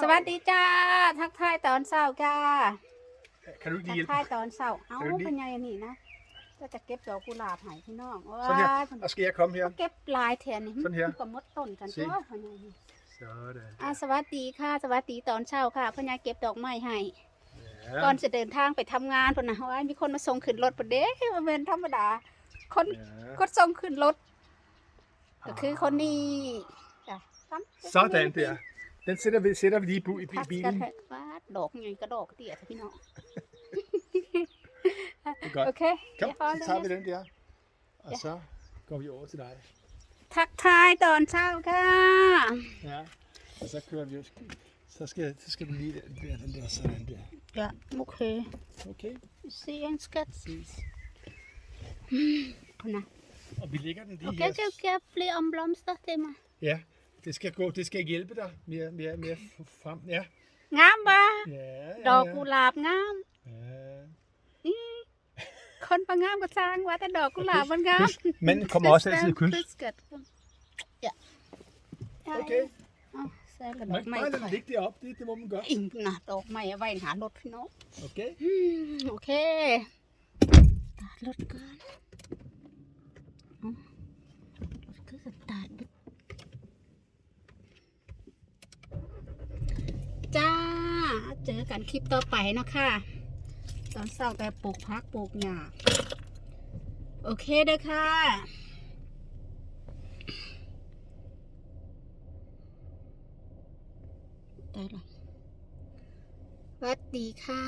สวัสดีจ้า ทักทายตอนเช้าจ้า Kan du ikke ทั lige ก hjælpe ทาย mig? ตอนเช้าเอ้าเดี๋ยวนี้เป็นไงนี่นะก็จะเก็บดอกกุหลาบให้พี่น้องว้า Sådan ย her. Og skal jeg komme her? เก็บลายแทนนี่ Sådan her ก็มดต้นกันสิ ตัวพ่อใหญ่นี่ Sådan. อะสวัสดีค่ะ สวัสดีตอนเช้าค่ะพ่อใหญ่เก็บดอกไม้ให้ Ja. ก่อนจะเดินทางไปทำงานพ่นนะว่ามีคนมาส่งขึ้นรถปะเด้มาเป็นธรรมดา คน Ja. กดส่งขึ้นรถ ก็คือคนนี้จ้ะซ้ำ Sådan der. Den sætter vi, sætter vi lige bu- i ทัก bi- กัน bilen. เถอะว่าดอกไงกระดอกเตี้ยพี่น้อง Det er godt. โอเค Kom, เดี๋ยว så tager vi den der. Og så går vi over til dig. ทักทายตอนเช้าค่ะ Ja. Og så kører vi så skal, så skal du lige der, der, den der, sådan der. จะโอเค Okay, เสียงสกัด ses. คุณนะ Og vi lægger den โอ lige เค her. จะเก็บเปลี่ยนบลอมสตัดเต็ม Ja, det skal gå, det skal hjælpe dig mere, mere, mere frem. Ja. Ngam ba. Ja, ja, Dog gulab ngam. Ja. Mm. Kun på ngam kan sang, hvad der dog gulab man ngam. Mænd kommer også altid i kyls. Ja. ja. Okay. Oh, så er det dog mig. Man kan ligge deroppe, det, det må man gøre. Nå, dog mig, jeg var en harlot, no. Okay. Mm, okay. Harlot, godt. เจอกันคลิปต่อไปเนาะค่ะ ตอนเศร้าแต่ปลูกพักปลูกหญ้าโอเคเด้อค่ะได้ละสวัสดีค่ะ